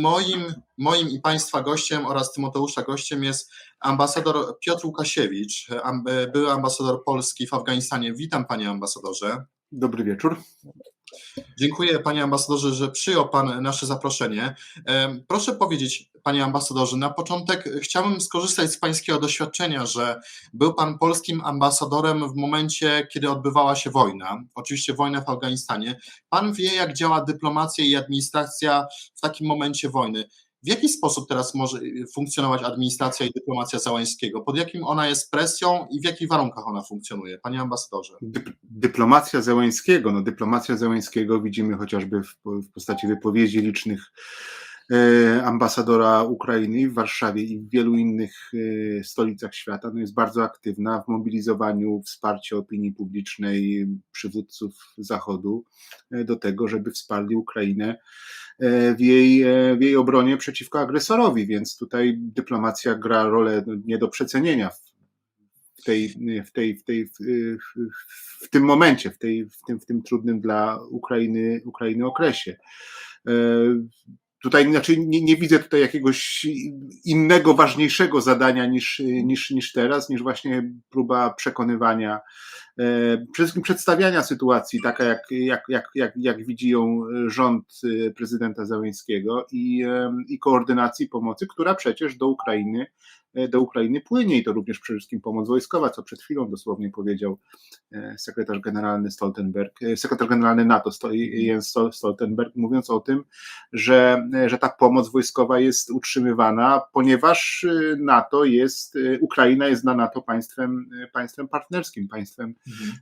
Moim, moim i Państwa gościem oraz Tymoteusza gościem jest ambasador Piotr Łukasiewicz, były ambasador Polski w Afganistanie. Witam Panie ambasadorze. Dobry wieczór. Dziękuję Panie ambasadorze, że przyjął Pan nasze zaproszenie. Proszę powiedzieć, Panie ambasadorze, na początek chciałbym skorzystać z Pańskiego doświadczenia, że był Pan polskim ambasadorem w momencie, kiedy odbywała się wojna, oczywiście wojna w Afganistanie. Pan wie, jak działa dyplomacja i administracja w takim momencie wojny. W jaki sposób teraz może funkcjonować administracja i dyplomacja Załańskiego? Pod jakim ona jest presją i w jakich warunkach ona funkcjonuje? Panie ambasadorze. Dyp- dyplomacja Zełęńskiego, no dyplomacja Zełęńskiego widzimy chociażby w, w postaci wypowiedzi licznych e, ambasadora Ukrainy w Warszawie i w wielu innych e, stolicach świata, no jest bardzo aktywna w mobilizowaniu wsparcia opinii publicznej, przywódców Zachodu e, do tego, żeby wsparli Ukrainę w jej, e, w jej obronie przeciwko agresorowi, więc tutaj dyplomacja gra rolę nie do przecenienia w tej, w tej, w tej, w, tym momencie, w, tej, w, tym, w tym trudnym dla Ukrainy, Ukrainy okresie. E, Tutaj znaczy nie, nie widzę tutaj jakiegoś innego, ważniejszego zadania niż, niż, niż teraz, niż właśnie próba przekonywania, e, przede wszystkim przedstawiania sytuacji, taka jak, jak, jak, jak, jak widzi ją rząd e, prezydenta Załęskiego i, e, i koordynacji pomocy, która przecież do Ukrainy e, do Ukrainy płynie. I to również przede wszystkim pomoc wojskowa, co przed chwilą dosłownie powiedział e, sekretarz generalny Stoltenberg, e, sekretarz generalny NATO Jens Stol- Stoltenberg, mówiąc o tym, że, e, że ta pomoc wojskowa jest utrzymywana, ponieważ e, NATO jest, e, Ukraina jest dla NATO państwem, e, państwem partnerskim, państwem,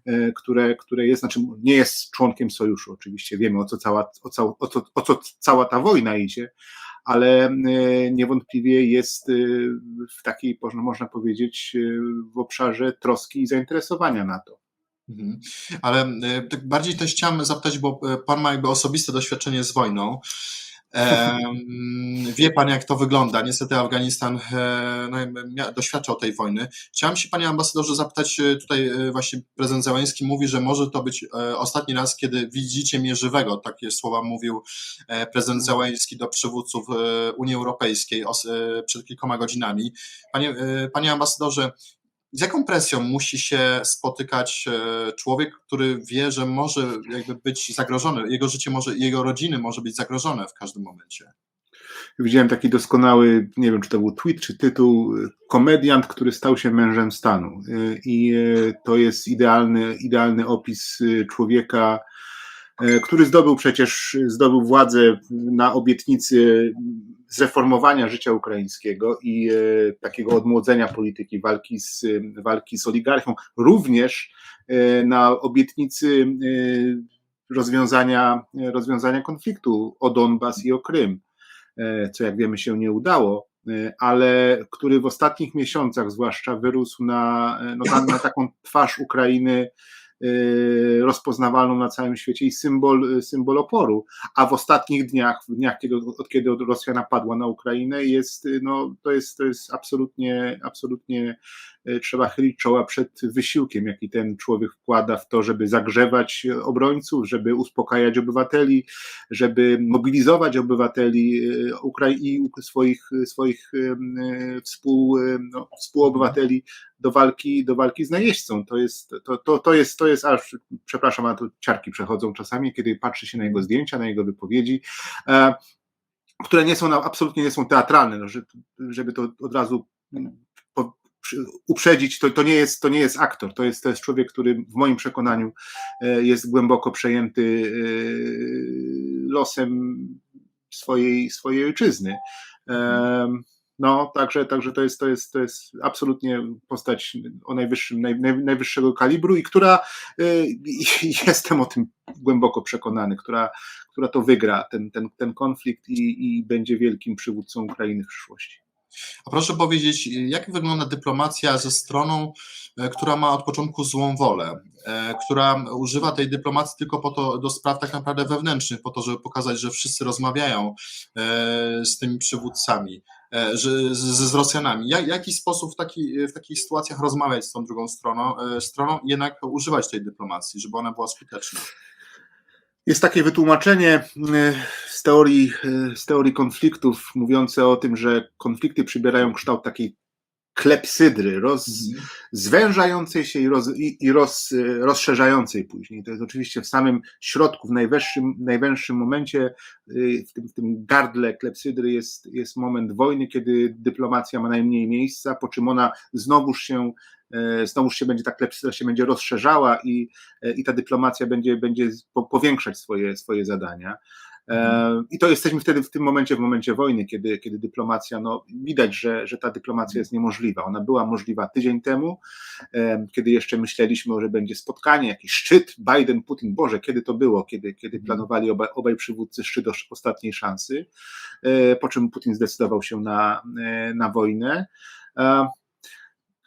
e, które, które jest, znaczy nie jest członkiem sojuszu, oczywiście wiemy o co cała, o co, o co, o co cała ta wojna idzie, ale e, niewątpliwie jest e, w takiej, można- powiedzieć, w obszarze troski i zainteresowania NATO. Mhm. Ale tak bardziej też chciałem zapytać, bo Pan ma jakby osobiste doświadczenie z wojną. Wie Pan, jak to wygląda. Niestety Afganistan e, no, doświadczał tej wojny. Chciałem się, Panie Ambasadorze, zapytać, e, tutaj e, właśnie prezydent Załęski mówi, że może to być ostatni raz, kiedy widzicie mnie żywego. Takie słowa mówił prezydent Załęski do przywódców Unii Europejskiej przed kilkoma godzinami. Panie, panie Ambasadorze, z jaką presją musi się spotykać e, człowiek, który wie, że może jakby być zagrożony, jego życie może, jego rodziny może być zagrożone w każdym momencie? Widziałem taki doskonały, nie wiem czy to był tweet czy tytuł, y, komediant, który stał się mężem stanu. Y, I to jest idealny, idealny opis człowieka, który zdobył przecież, zdobył władzę na obietnicy zreformowania życia ukraińskiego i y, takiego odmłodzenia polityki, walki z, y, walki z oligarchią, również na obietnicy rozwiązania, rozwiązania konfliktu o Donbas i o Krym e, co jak wiemy się nie udało, e, ale który w ostatnich miesiącach zwłaszcza wyrósł na, e, no, na, na taką twarz Ukrainy e, rozpoznawalną na całym świecie i symbol, symbol oporu. A w ostatnich dniach, w dniach kiedy, od kiedy Rosja napadła na Ukrainę, jest, no, to, jest, to jest absolutnie, absolutnie trzeba chylić czoła przed wysiłkiem, jaki ten człowiek wkłada w to, żeby zagrzewać obrońców, żeby uspokajać obywateli, żeby mobilizować obywateli e, i swoich, swoich e, współ, e, no, współobywateli do walki, do walki z najeźdźcą. To jest, to, to, to jest, to jest aż, przepraszam, a to ciarki przechodzą czasami, kiedy patrzy się na jego zdjęcia, na jego wypowiedzi, e, które nie są, na- absolutnie nie są teatralne, no, że- żeby to od razu uprzedzić, to, to, nie jest, to nie jest aktor, to jest, to jest człowiek, który w moim przekonaniu e, jest głęboko przejęty e, losem swojej, swojej ojczyzny. No, także, także to, jest, to, jest, to jest absolutnie postać o najwyższym, naj, naj, najwyższego kalibru i która i jestem o tym głęboko przekonany, która, która to wygra ten, ten, ten konflikt i, i będzie wielkim przywódcą Ukrainy w przyszłości. A proszę powiedzieć, jak wygląda dyplomacja ze stroną, e, która ma od początku złą wolę, e, która używa tej dyplomacji tylko po to, do spraw tak naprawdę wewnętrznych, po to, żeby pokazać, że wszyscy rozmawiają e, z tymi przywódcami, z, z Rosjanami. Jak, jaki sposób w, taki, w takich sytuacjach rozmawiać z tą drugą stroną, stroną i jednak używać tej dyplomacji, żeby ona była skuteczna? Jest takie wytłumaczenie e, z teorii, e, z teorii konfliktów, mówiące o tym, że konflikty przybierają kształt takiej klepsydry, roz, Mhm. zwężającej się i, roz, i, roz, rozszerzającej później. To jest oczywiście w samym środku, w najwyższym, najwęższym momencie, y, w tym, w tym gardle klepsydry jest, jest moment wojny, kiedy dyplomacja ma najmniej miejsca, po czym ona znowuż się znowuż się będzie ta klepsydra się będzie rozszerzała i, e, i ta dyplomacja będzie, będzie po- powiększać swoje, swoje zadania. E, I to jesteśmy wtedy w tym momencie, w momencie wojny, kiedy, kiedy dyplomacja, no widać, że, że ta dyplomacja jest niemożliwa. Ona była możliwa tydzień temu, e, kiedy jeszcze myśleliśmy, że będzie spotkanie, jakiś szczyt Biden-Putin. Boże, kiedy to było, kiedy, kiedy Mhm. planowali obaj, obaj przywódcy szczyt os- ostatniej szansy, e, po czym Putin zdecydował się na, e, na wojnę.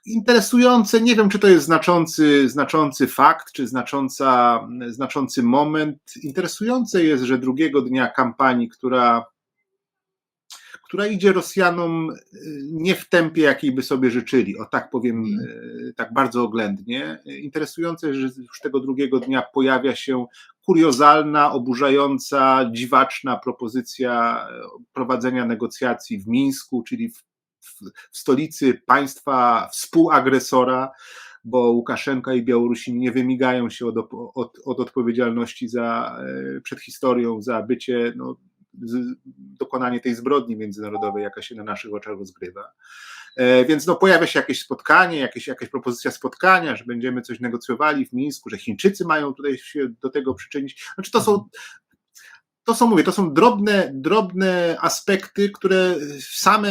Interesujące, nie wiem, czy to jest znaczący, znaczący fakt, czy znacząca, znaczący moment. Interesujące jest, że drugiego dnia kampanii, która, która idzie Rosjanom y, nie w tempie, jakiej by sobie życzyli, o tak powiem, y, tak bardzo oględnie. Interesujące jest, że już tego drugiego dnia pojawia się kuriozalna, oburzająca, dziwaczna propozycja e, prowadzenia negocjacji w Mińsku, czyli w w, stolicy państwa współagresora, bo Łukaszenka i Białorusini nie wymigają się od, od, od odpowiedzialności za, e, przed historią za bycie, no, z, dokonanie tej zbrodni międzynarodowej, jaka się na naszych oczach rozgrywa. E, Więc no, pojawia się jakieś spotkanie, jakieś, jakaś propozycja spotkania, że będziemy coś negocjowali w Mińsku, że Chińczycy mają tutaj się do tego przyczynić. Znaczy to są to są, mówię, to są drobne, drobne aspekty, które same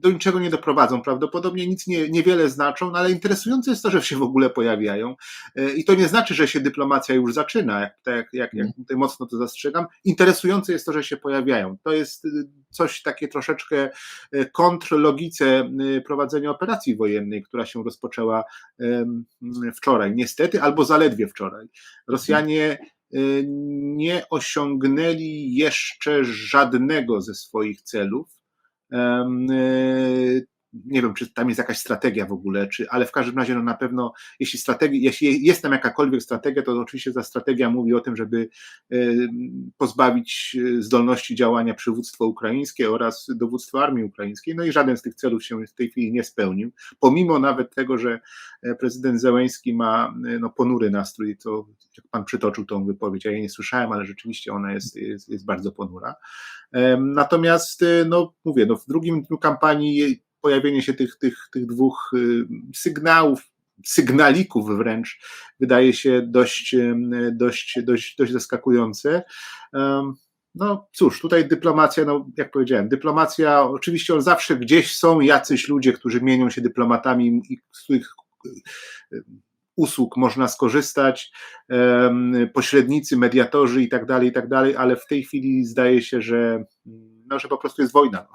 do niczego nie doprowadzą. Prawdopodobnie nic nie, niewiele znaczą, no ale interesujące jest to, że się w ogóle pojawiają. E, I to nie znaczy, że się dyplomacja już zaczyna, jak, tak, jak, jak tutaj mocno to zastrzegam. Interesujące jest to, że się pojawiają. To jest y, coś takie troszeczkę y, kontr logice y, prowadzenia operacji wojennej, która się rozpoczęła wczoraj. Niestety, albo zaledwie wczoraj. Rosjanie nie osiągnęli jeszcze żadnego ze swoich celów. Nie wiem, czy tam jest jakaś strategia w ogóle, czy, ale w każdym razie no na pewno, jeśli, strategia, jeśli jest tam jakakolwiek strategia, to oczywiście ta strategia mówi o tym, żeby y, pozbawić y, zdolności działania przywództwo ukraińskie oraz dowództwo armii ukraińskiej. No i żaden z tych celów się w tej chwili nie spełnił, pomimo nawet tego, że e, prezydent Zełęński ma e, no, ponury nastrój, to jak pan przytoczył tą wypowiedź, ja jej nie słyszałem, ale rzeczywiście ona jest, jest, jest bardzo ponura. Natomiast, e, no mówię, no, w drugim dniu kampanii pojawienie się tych, tych, tych dwóch y, sygnałów, sygnalików wręcz, wydaje się dość, em, dość, dość, dość zaskakujące. No cóż, tutaj dyplomacja, no jak powiedziałem, dyplomacja, oczywiście zawsze gdzieś są jacyś ludzie, którzy mienią się dyplomatami i z których y, usług można skorzystać, pośrednicy, mediatorzy i tak dalej, i tak dalej, ale w tej chwili zdaje się, że, no, że po prostu jest wojna.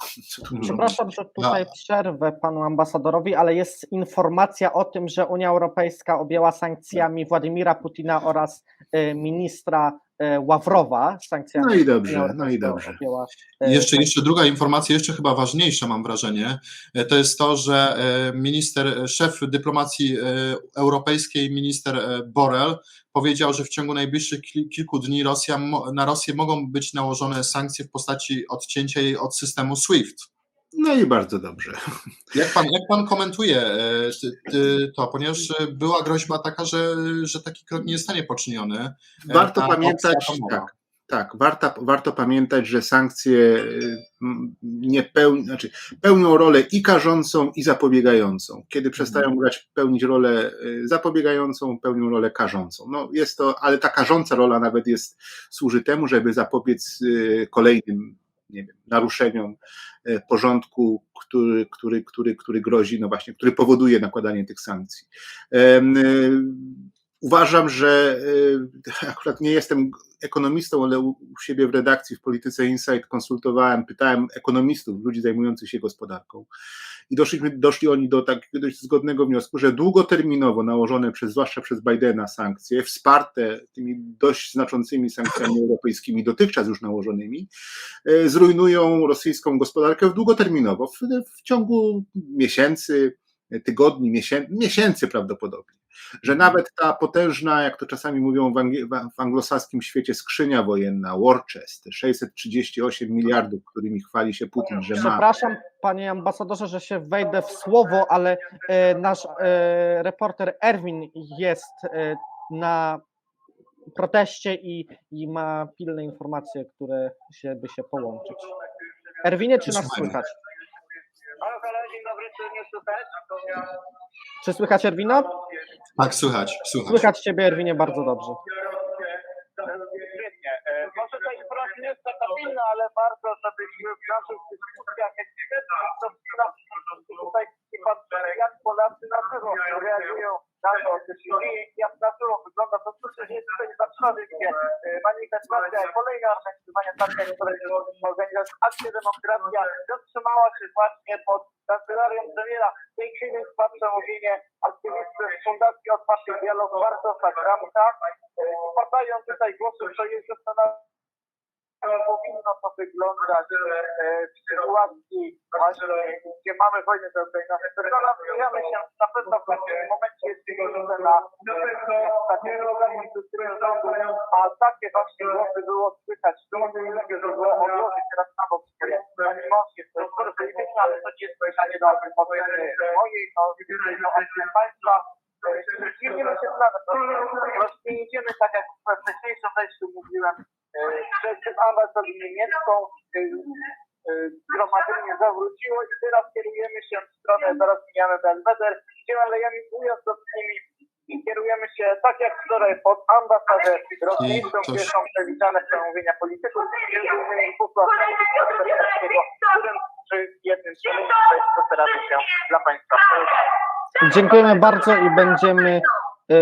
No. Przepraszam, że tutaj przerwę panu ambasadorowi, ale jest informacja o tym, że Unia Europejska objęła sankcjami Władimira Putina oraz e, ministra e, Ławrowa. Sankcjami No i dobrze, no i dobrze. objęła, e, Jeszcze, jeszcze druga informacja, jeszcze chyba ważniejsza mam wrażenie, e, to jest to, że minister, szef dyplomacji europejskiej, minister Borrell, powiedział, że w ciągu najbliższych kil- kilku dni Rosja, na Rosję mogą być nałożone sankcje w postaci odcięcia jej od systemu SWIFT. No i bardzo dobrze. Jak pan, jak pan komentuje e, to, ponieważ e, była groźba taka, że, że taki krok nie zostanie poczyniony. e, Warto ta pamiętać, tak, tak, warto, warto pamiętać, że sankcje nie pełni, znaczy pełnią rolę i karzącą, i zapobiegającą. Kiedy przestają grać, pełnić rolę zapobiegającą, pełnią rolę karzącą. No jest to, ale ta karząca rola nawet jest, służy temu, żeby zapobiec kolejnym nie wiem, naruszeniom y, porządku, który, który, który, który grozi, no właśnie, który powoduje nakładanie tych sankcji. Uważam, że y, akurat nie jestem ekonomistą, ale u siebie w redakcji w Polityce Insight konsultowałem, pytałem ekonomistów, ludzi zajmujących się gospodarką i doszliśmy, doszli oni do takiego dość zgodnego wniosku, że długoterminowo nałożone przez, zwłaszcza przez Bidena sankcje, wsparte tymi dość znaczącymi sankcjami europejskimi, dotychczas już nałożonymi, y, zrujnują rosyjską gospodarkę długoterminowo, w, w ciągu miesięcy, tygodni, miesięcy, miesięcy prawdopodobnie. Że nawet ta potężna, jak to czasami mówią w, w anglosaskim świecie, skrzynia wojenna, war chest, te 638 miliardów, którymi chwali się Putin, że ma. Przepraszam, panie ambasadorze, że się wejdę w słowo, ale e, nasz e, reporter Erwin jest e, na proteście i, i ma pilne informacje, które się by się połączyć. Erwinie, czy nas słychać? Halo, halo, dzień dobry, czy mnie słychać? Czy słychać Erwina? Tak, słychać, słychać. Słychać ciebie Erwinie bardzo dobrze. Świetnie. Może ta informacja nie jest taka pilna, ale żebyśmy w naszych dyskusjach ekspertów to tutaj patrzyli, jak Polacy na żywo reagują to, co się dzieje, jak na żywo wygląda to, co się dzieje tutaj gdzie e, manifestacja, kolejne organizowania takie, które organizować akcja demokracja zatrzymała się właśnie pod kancelarią premiera. W tej chwili trwa przemówienie aktywisty z Fundacji Otwarty Dialog Bartosza Gramka. E, Padają tutaj głosy, że jest zastanawiające powinno to wyglądać e, w sytuacji właśnie, gdzie mamy wojnę do Ukrainy. Zastanawiamy się na pewno w pewnym momencie jest pieniądze na e, takie rządu, a takie właśnie głosy było słychać. Żeby było odłożyć teraz na bok. To jest piękne, ale to nie jest pytanie do mojej, to no, państwa. Kierujemy się dla Właśnie idziemy tak jak w wcześniejszym wejściu mówiłem, e, przez ambasadę niemiecką e, e, zgromadzenie zawróciło i teraz kierujemy się w stronę, zaraz mijamy Belweder, idziemy alejami ujazdowskimi i kierujemy się tak jak wczoraj pod ambasadę rosyjską, gdzie są przewidziane przemówienia polityków, między innymi posła Kaczyńskiego, którym przy jednym z przemówień postaramy się dla Państwa. Dziękujemy bardzo i będziemy e,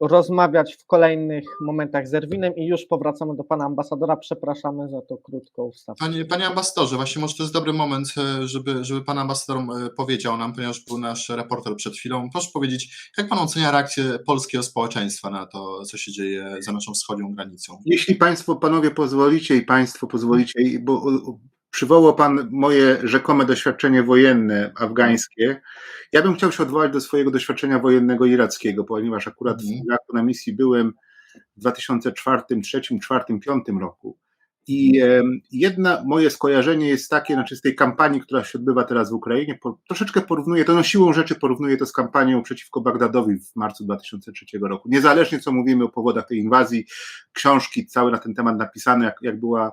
rozmawiać w kolejnych momentach z Erwinem i już powracamy do pana ambasadora. Przepraszamy za to krótką wstawkę. Panie, panie ambasadorze, właśnie może to jest dobry moment, e, żeby, żeby pan ambasador e, powiedział nam, ponieważ był nasz reporter przed chwilą. Proszę powiedzieć, jak pan ocenia reakcję polskiego społeczeństwa na to, co się dzieje za naszą wschodnią granicą? Jeśli Państwo, Panowie pozwolicie i Państwo pozwolicie, bo przywołał Pan moje rzekome doświadczenie wojenne afgańskie, ja bym chciał się odwołać do swojego doświadczenia wojennego irackiego, ponieważ akurat Mhm. w Iraku na misji byłem w 2004, 2003, 2004, 2005 roku. I em, jedna moje skojarzenie jest takie, znaczy z tej kampanii, która się odbywa teraz w Ukrainie, po, troszeczkę porównuję to, no siłą rzeczy porównuję to z kampanią przeciwko Bagdadowi w marcu 2003 roku. Niezależnie co mówimy o powodach tej inwazji, książki całe na ten temat napisane, jak, jak była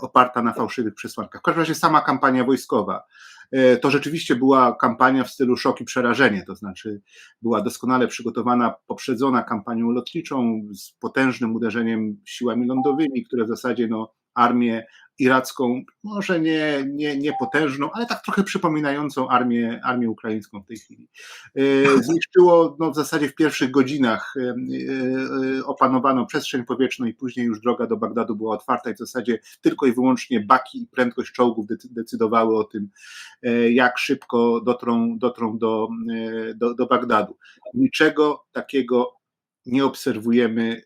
oparta na fałszywych przesłankach. W każdym razie sama kampania wojskowa. E, To rzeczywiście była kampania w stylu szok i przerażenie, to znaczy była doskonale przygotowana, poprzedzona kampanią lotniczą z potężnym uderzeniem siłami lądowymi, które w zasadzie no, armię iracką, może nie, nie, nie potężną, ale tak trochę przypominającą armię, armię ukraińską w tej chwili. E, Zniszczyło no, w zasadzie w pierwszych godzinach e, e, opanowano przestrzeń powietrzną i później już droga do Bagdadu była otwarta i w zasadzie tylko i wyłącznie baki i prędkość czołgów decy- decydowały o tym, jak szybko dotrą, dotrą do, do, do Bagdadu. Niczego takiego nie obserwujemy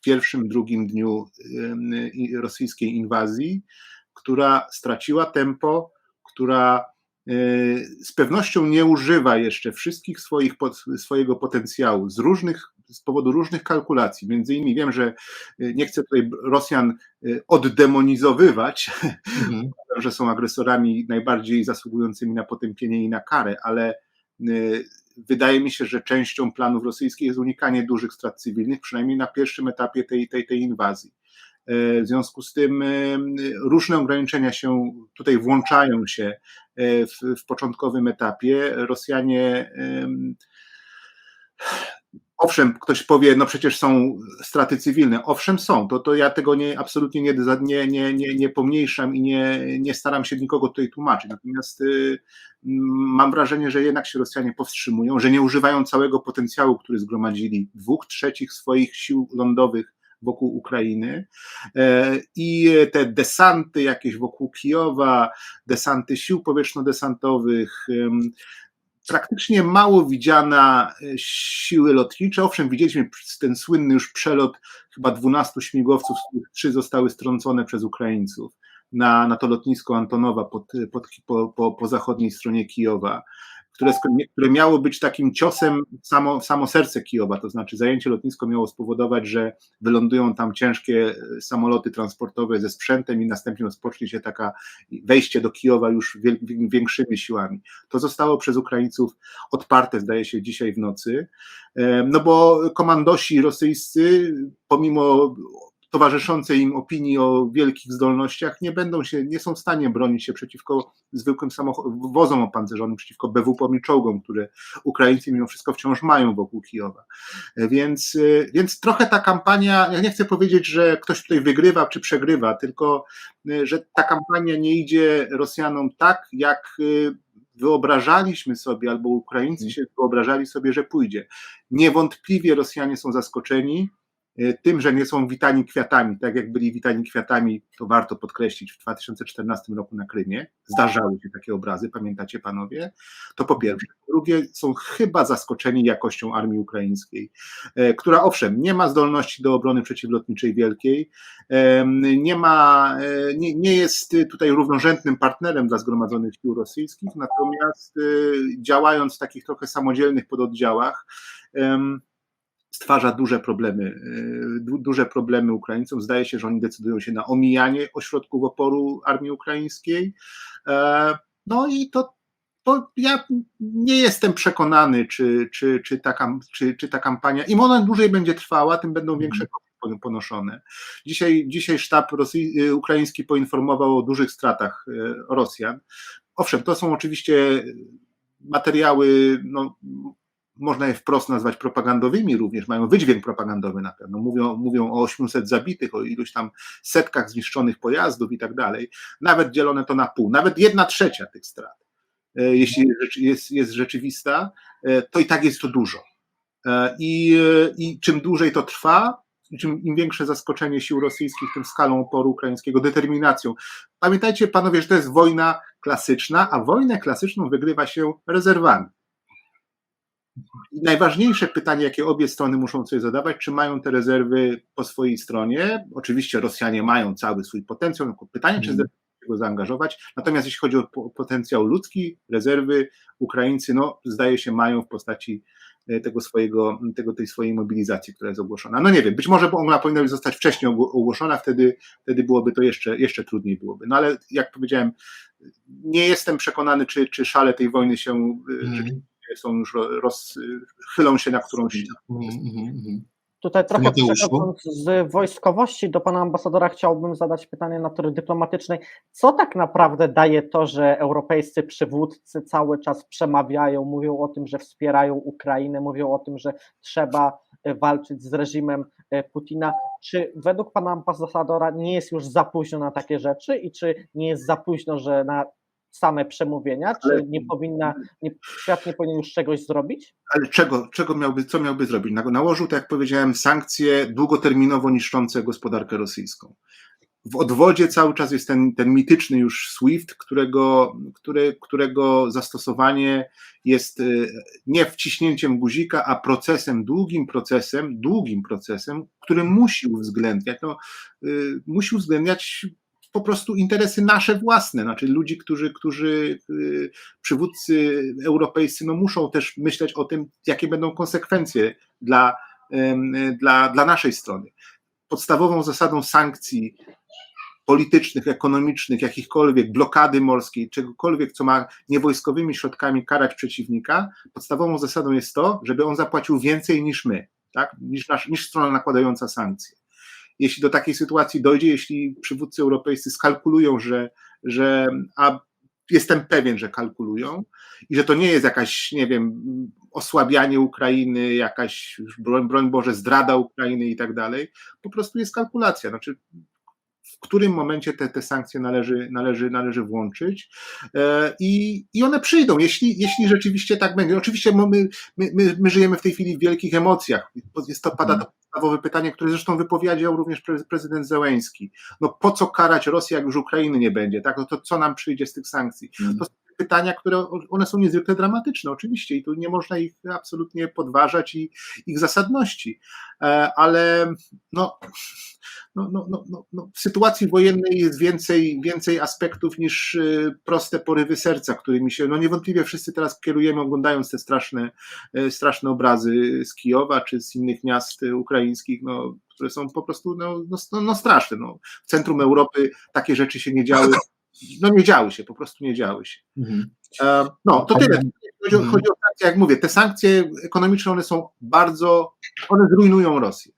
w pierwszym, drugim dniu rosyjskiej inwazji, która straciła tempo, która e, z pewnością nie używa jeszcze wszystkich swoich, swojego potencjału z różnych, z powodu różnych kalkulacji. Między innymi wiem, że e, nie chcę tutaj Rosjan e, oddemonizowywać, Mhm. że są agresorami najbardziej zasługującymi na potępienie i na karę, ale wydaje mi się, że częścią planów rosyjskich jest unikanie dużych strat cywilnych, przynajmniej na pierwszym etapie tej, tej, tej inwazji. Y, W związku z tym y, różne ograniczenia się tutaj włączają się y, w, w początkowym etapie. Rosjanie Owszem, ktoś powie, no przecież są straty cywilne. Owszem, są. To, to ja tego nie, absolutnie nie, nie, nie, nie, nie pomniejszam i nie, nie staram się nikogo tutaj tłumaczyć. Natomiast y, mam wrażenie, że jednak się Rosjanie powstrzymują, że nie używają całego potencjału, który zgromadzili dwóch trzecich swoich sił lądowych wokół Ukrainy e, i te desanty jakieś wokół Kijowa, desanty sił powietrzno-desantowych, praktycznie mało widziana e, siły lotnicze. Owszem, widzieliśmy ten słynny już przelot chyba 12 śmigłowców, z których trzy zostały strącone przez Ukraińców na, na to lotnisko Antonowa pod, pod, po, po, po zachodniej stronie Kijowa, które, które miało być takim ciosem w samo, w samo serce Kijowa, to znaczy zajęcie lotnisko miało spowodować, że wylądują tam ciężkie e, samoloty transportowe ze sprzętem i następnie rozpocznie się taka wejście do Kijowa już większymi siłami. To zostało przez Ukraińców odparte, zdaje się, dzisiaj w nocy, E, no bo komandosi rosyjscy, pomimo towarzyszącej im opinii o wielkich zdolnościach, nie będą się, nie są w stanie bronić się przeciwko zwykłym samochodom, wozom opancerzonym, przeciwko BW-pom i czołgom, które Ukraińcy mimo wszystko wciąż mają wokół Kijowa. E, Więc, e, więc trochę ta kampania, ja nie chcę powiedzieć, że ktoś tutaj wygrywa czy przegrywa, tylko e, że ta kampania nie idzie Rosjanom tak, jak wyobrażaliśmy sobie, albo Ukraińcy się wyobrażali sobie, że pójdzie. Niewątpliwie Rosjanie są zaskoczeni tym, że nie są witani kwiatami, tak jak byli witani kwiatami, to warto podkreślić, w 2014 roku na Krymie. Zdarzały się takie obrazy, pamiętacie panowie? To po pierwsze. Po drugie, są chyba zaskoczeni jakością armii ukraińskiej, e, która owszem, nie ma zdolności do obrony przeciwlotniczej wielkiej, nie ma, e, nie, nie jest tutaj równorzędnym partnerem dla zgromadzonych sił rosyjskich, natomiast e, działając w takich trochę samodzielnych pododdziałach, stwarza duże problemy, e, du- duże problemy Ukraińcom. Zdaje się, że oni decydują się na omijanie ośrodków oporu armii ukraińskiej. E, No i to, to ja nie jestem przekonany, czy, czy, czy, ta, kam- czy, czy ta kampania, im ona dłużej będzie trwała, tym będą większe koszty pon- ponoszone. Dzisiaj, dzisiaj sztab Rosji, y, ukraiński poinformował o dużych stratach Rosjan. Owszem, to są oczywiście materiały, no, można je wprost nazwać propagandowymi również, mają wydźwięk propagandowy na pewno. Mówią, mówią o 800 zabitych, o iluś tam setkach zniszczonych pojazdów i tak dalej. Nawet dzielone to na pół, nawet jedna trzecia tych strat, e, jeśli jest, jest rzeczywista, e, to i tak jest to dużo. E, I, I czym dłużej to trwa, czym im większe zaskoczenie sił rosyjskich, tym skalą oporu ukraińskiego, determinacją. Pamiętajcie, panowie, że to jest wojna klasyczna, a wojnę klasyczną wygrywa się rezerwami. I najważniejsze pytanie, jakie obie strony muszą sobie zadawać, czy mają te rezerwy po swojej stronie. Oczywiście Rosjanie mają cały swój potencjał. tylko Pytanie, czy Mhm. go zaangażować. Natomiast jeśli chodzi o po- potencjał ludzki, rezerwy Ukraińcy, no, zdaje się, mają w postaci e, tego swojego, tego, tej swojej mobilizacji, która jest ogłoszona. No nie wiem, być może ona powinna zostać wcześniej ogło- ogłoszona, wtedy, wtedy byłoby to jeszcze, jeszcze trudniej byłoby. No ale jak powiedziałem, nie jestem przekonany, czy, czy szale tej wojny się rzeczywiście są już ro- roz, chylą się na którąś Mhm, mhm, mhm. Tutaj trochę Mateuszu? przechodząc z wojskowości do pana ambasadora, chciałbym zadać pytanie natury dyplomatycznej. Co tak naprawdę daje to, że europejscy przywódcy cały czas przemawiają, mówią o tym, że wspierają Ukrainę, mówią o tym, że trzeba e, walczyć z reżimem e, Putina? Czy według pana ambasadora nie jest już za późno na takie rzeczy i czy nie jest za późno, że na same przemówienia? Czy Ale- nie powinna, nie, świat nie powinien już czegoś zrobić? Ale czego, czego miałby, co miałby zrobić? Na- Nałożył, tak jak powiedziałem, sankcje długoterminowo niszczące gospodarkę rosyjską. W odwodzie cały czas jest ten, ten mityczny już SWIFT, którego, który, którego zastosowanie jest y, nie wciśnięciem guzika, a procesem, długim procesem, długim procesem, który musi uwzględniać, no, y, musi uwzględniać po prostu interesy nasze własne, znaczy ludzi, którzy, którzy y, przywódcy europejscy no muszą też myśleć o tym, jakie będą konsekwencje dla, dla, dla naszej strony. Podstawową zasadą sankcji politycznych, ekonomicznych, jakichkolwiek, blokady morskiej, czegokolwiek, co ma niewojskowymi środkami karać przeciwnika, podstawową zasadą jest to, żeby on zapłacił więcej niż my, tak? niż, nasz, niż strona nakładająca sankcje. Jeśli do takiej sytuacji dojdzie, jeśli przywódcy europejscy skalkulują, że, że a jestem pewien, że kalkulują i że to nie jest jakaś, nie wiem, osłabianie Ukrainy, jakaś, broń, broń Boże, zdrada Ukrainy i tak dalej, po prostu jest kalkulacja. Znaczy, w którym momencie te, te sankcje należy, należy, należy włączyć e, i, i one przyjdą, jeśli, jeśli rzeczywiście tak będzie. Oczywiście my, my, my, my żyjemy w tej chwili w wielkich emocjach. Jest to, pada to podstawowe pytanie, które zresztą wypowiedział również pre- prezydent Zełęński. No po co karać Rosję, jak już Ukrainy nie będzie, tak? No to co nam przyjdzie z tych sankcji? Mhm. To są pytania, które one są niezwykle dramatyczne, oczywiście, i tu nie można ich absolutnie podważać i ich zasadności, E, ale no, no, no, no, no, no, w sytuacji wojennej jest więcej, więcej aspektów niż y, proste porywy serca, którymi się, no niewątpliwie wszyscy teraz kierujemy, oglądając te straszne, e, straszne obrazy z Kijowa czy z innych miast ukraińskich, no, które są po prostu no, no, no, no straszne. No. W centrum Europy takie rzeczy się nie działy. No nie działy się, po prostu nie działy się. E, No, to tyle. Chodzi o, Mhm. chodzi o sankcje, jak mówię, te sankcje ekonomiczne, one są bardzo, one zrujnują Rosję.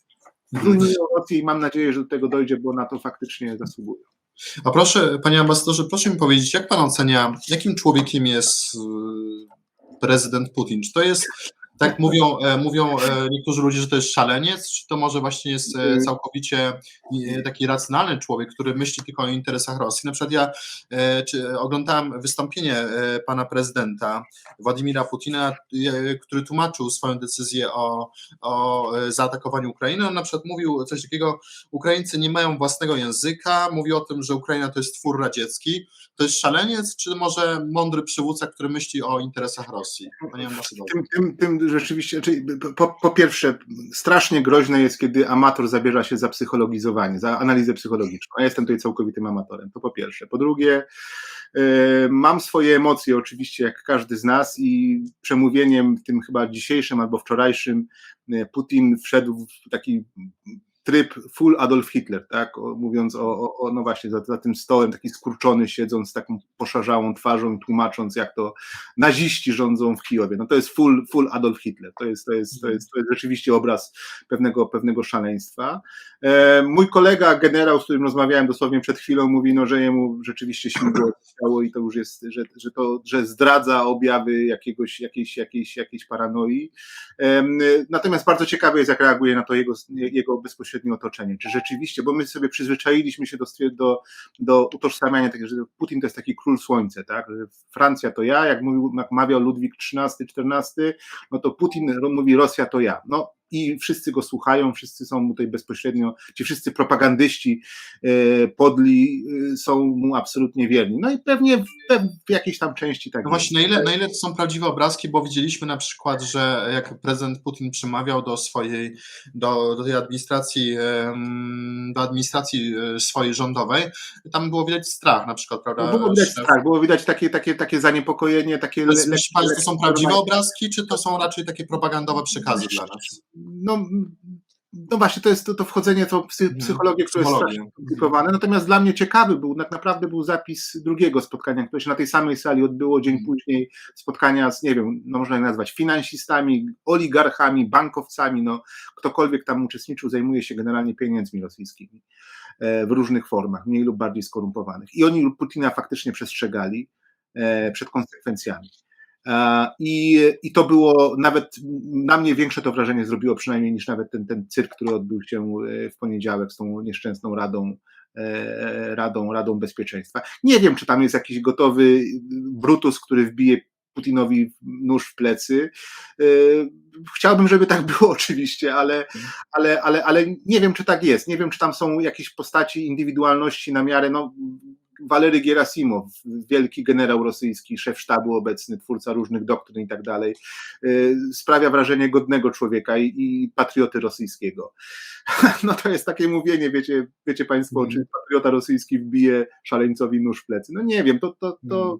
Zrujnują Rosję i mam nadzieję, że do tego dojdzie, bo na to faktycznie zasługują. A proszę, panie ambasadorze, proszę mi powiedzieć, jak pan ocenia, jakim człowiekiem jest y, prezydent Putin? Czy to jest, tak mówią, e, mówią e, niektórzy ludzie, że to jest szaleniec, czy to może właśnie jest e, całkowicie e, taki racjonalny człowiek, który myśli tylko o interesach Rosji? Na przykład ja oglądałem wystąpienie pana prezydenta Władimira Putina, który tłumaczył swoją decyzję o, o zaatakowaniu Ukrainy. On na przykład mówił coś takiego, Ukraińcy nie mają własnego języka, mówi o tym, że Ukraina to jest twór radziecki. To jest szaleniec, czy może mądry przywódca, który myśli o interesach Rosji? Panie. Tym, tym, tym rzeczywiście, czyli po, po pierwsze, strasznie groźne jest, kiedy amator zabierze się za psychologizowanie, za analizę psychologiczną. Ja jestem tutaj całkowitym amatorem, to po pierwsze. Po drugie, e, mam swoje emocje, oczywiście, jak każdy z nas, i przemówieniem, tym chyba dzisiejszym albo wczorajszym, e, Putin wszedł w taki tryb full Adolf Hitler, tak? O, mówiąc o, o, no właśnie, za, za tym stołem, taki skurczony, siedząc z taką poszarzałą twarzą, tłumacząc, jak to naziści rządzą w Kijowie. No to jest full, full Adolf Hitler. To jest, to jest, to jest, to jest rzeczywiście obraz pewnego, pewnego szaleństwa. E, mój kolega, generał, z którym rozmawiałem dosłownie przed chwilą, mówi, no, że jemu rzeczywiście śmigło ciało i to już jest, że, że to, że zdradza objawy jakiegoś, jakiejś, jakiejś, jakiejś paranoi. Em, Natomiast bardzo ciekawe jest, jak reaguje na to jego, jego bezpośrednie otoczenie. Czy rzeczywiście, bo my sobie przyzwyczailiśmy się do, do, do utożsamiania że Putin to jest taki król słońca, tak? Francja to ja, jak, mówił, jak mawiał Ludwik XIII, XIV, no to Putin mówi Rosja to ja. No i wszyscy go słuchają, wszyscy są mu tutaj bezpośrednio, ci wszyscy propagandyści e, podli e, są mu absolutnie wierni. No i pewnie w, w jakiejś tam części tak No właśnie, na ile, na ile to są prawdziwe obrazki, bo widzieliśmy na przykład, że jak prezydent Putin przemawiał do swojej, do, do tej administracji, do administracji e, swojej rządowej, tam było widać strach na przykład, prawda? No było widać, tak, było widać takie, takie, takie zaniepokojenie, takie myśli pan, że to są prawdziwe obrazki, czy to są raczej takie propagandowe przekazy dla nas? No, no właśnie, to jest to, to wchodzenie w tą psy, Mhm, psychologię, które jest strasznie skomplikowane. Natomiast dla mnie ciekawy był, tak naprawdę był zapis drugiego spotkania, które się na tej samej sali odbyło dzień Mhm. później, spotkania z, nie wiem, no można je nazwać finansistami, oligarchami, bankowcami, no ktokolwiek tam uczestniczył, zajmuje się generalnie pieniędzmi rosyjskimi e, w różnych formach, mniej lub bardziej skorumpowanych. I oni Putina faktycznie przestrzegali e, przed konsekwencjami. E, I, I to było nawet na mnie większe to wrażenie zrobiło przynajmniej niż nawet ten, ten cyrk, który odbył się e, w poniedziałek z tą nieszczęsną radą, e, radą, radą Bezpieczeństwa. Nie wiem, czy tam jest jakiś gotowy Brutus, który wbije Putinowi nóż w plecy. Chciałbym, żeby tak było oczywiście, ale, ale, ale, ale nie wiem, czy tak jest. Nie wiem, czy tam są jakieś postaci, indywidualności na miarę. No, Walery Gerasimow, wielki generał rosyjski, szef sztabu obecny, twórca różnych doktryn i tak dalej, y, sprawia wrażenie godnego człowieka i, i patrioty rosyjskiego. No to jest takie mówienie, wiecie, wiecie Państwo, Mhm. czy patriota rosyjski wbije szaleńcowi nóż w plecy. No nie wiem, to, to, to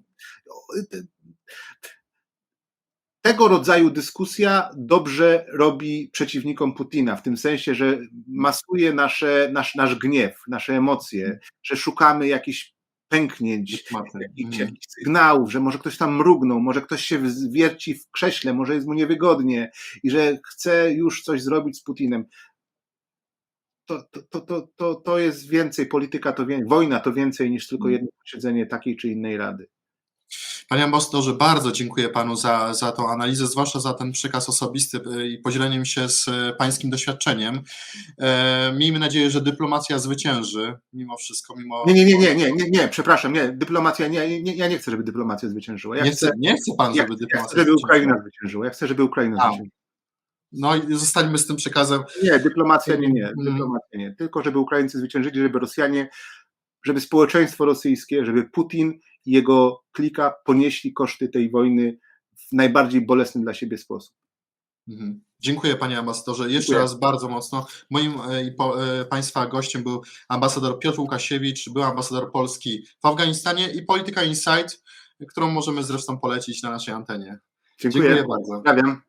tego rodzaju dyskusja dobrze robi przeciwnikom Putina, w tym sensie, że masuje nasze, nasz, nasz gniew, nasze emocje, że szukamy jakichś pęknięć, Dyplomaty. jakichś, jakichś sygnałów, że może ktoś tam mrugnął, może ktoś się wierci w krześle, może jest mu niewygodnie i że chce już coś zrobić z Putinem. To, to, to, to, to, to jest więcej, polityka to więcej, wojna to więcej niż tylko jedno posiedzenie takiej czy innej rady. Panie ambasadorze, bardzo dziękuję panu za, za tą analizę, zwłaszcza za ten przekaz osobisty y, i podzieleniem się z y, pańskim doświadczeniem. E, miejmy nadzieję, że dyplomacja zwycięży mimo wszystko, mimo... Nie, nie, nie, nie, nie, nie, nie, przepraszam, nie, dyplomacja, nie, nie, ja nie chcę, żeby dyplomacja zwyciężyła. Ja Nie chcę, nie chce pan, ja, żeby ja dyplomacja chcę, żeby. Ukraina zwyciężyła. Ja chcę, żeby Ukraina A. zwyciężyła. No i zostańmy z tym przekazem. Nie, dyplomacja nie, nie, Mm. dyplomacja nie. Tylko żeby Ukraińcy zwyciężyli, żeby Rosjanie, żeby społeczeństwo rosyjskie, żeby Putin jego klika ponieśli koszty tej wojny w najbardziej bolesny dla siebie sposób. Mhm. Dziękuję panie ambasadorze. Jeszcze Dziękuję. raz bardzo mocno. Moim e, i e, państwa gościem był ambasador Piotr Łukasiewicz, był ambasador Polski w Afganistanie i Polityka Insight, którą możemy zresztą polecić na naszej antenie. Dziękuję. Dziękuję bardzo. Pozdrawiam.